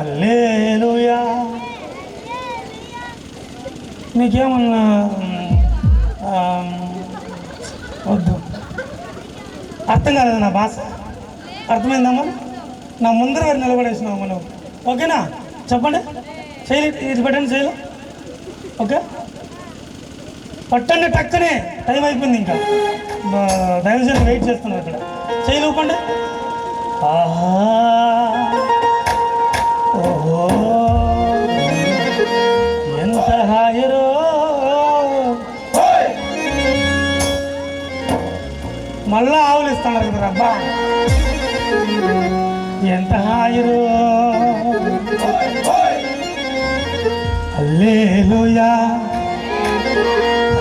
అల్లేలుయా నీకేమన్నా వద్దు. అర్థం కాలేదు నా భాష? అర్థమైందమ్మా? నా ముందర వారు నిలబడేసినావు మనం ఓకేనా? చెప్పండి. చేయలే ఇది పెట్టండి చేయలే. ఓకే? పట్టండి టక్కనే. టైం అయిపోయింది ఇంకా. దయచేసి వెయిట్ చేస్తున్నాం ఇక్కడ. చేయలు ఆహా. మళ్ళా ఆవులు ఇస్తున్నారు కదా అబ్బా ఎంత హాయిరో. అల్లేలుయా.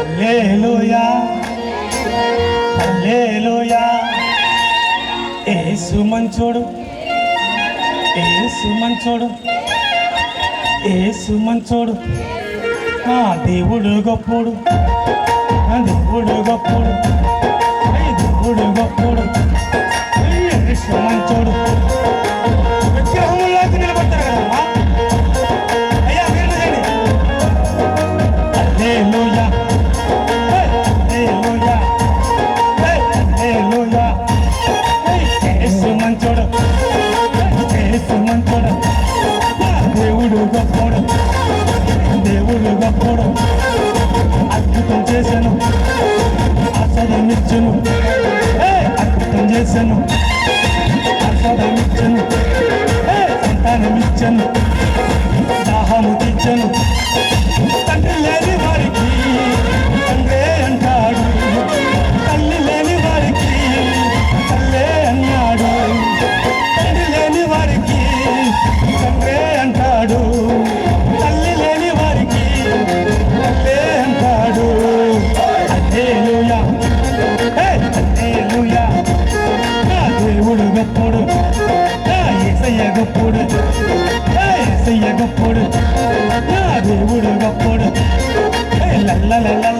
అల్లేలుయా. అల్లేలుయా. ఏసు మంచోడు. ఏసు మంచోడు. ఏసు మంచోడు. ఆ దేవుడు గొప్పడు. దేవుడు గొప్పడు. దేవుడు గొప్పడు. మంచోడు. విగ్రహంలోకి నిలబడతారు కదమ్మా అయ్యా మీరు నిలబడండి. హల్లెలూయా. హే, హల్లెలూయా. హే, మంచోడు. మంచోడు. దేవుడు గొప్పడు. I'm 来来来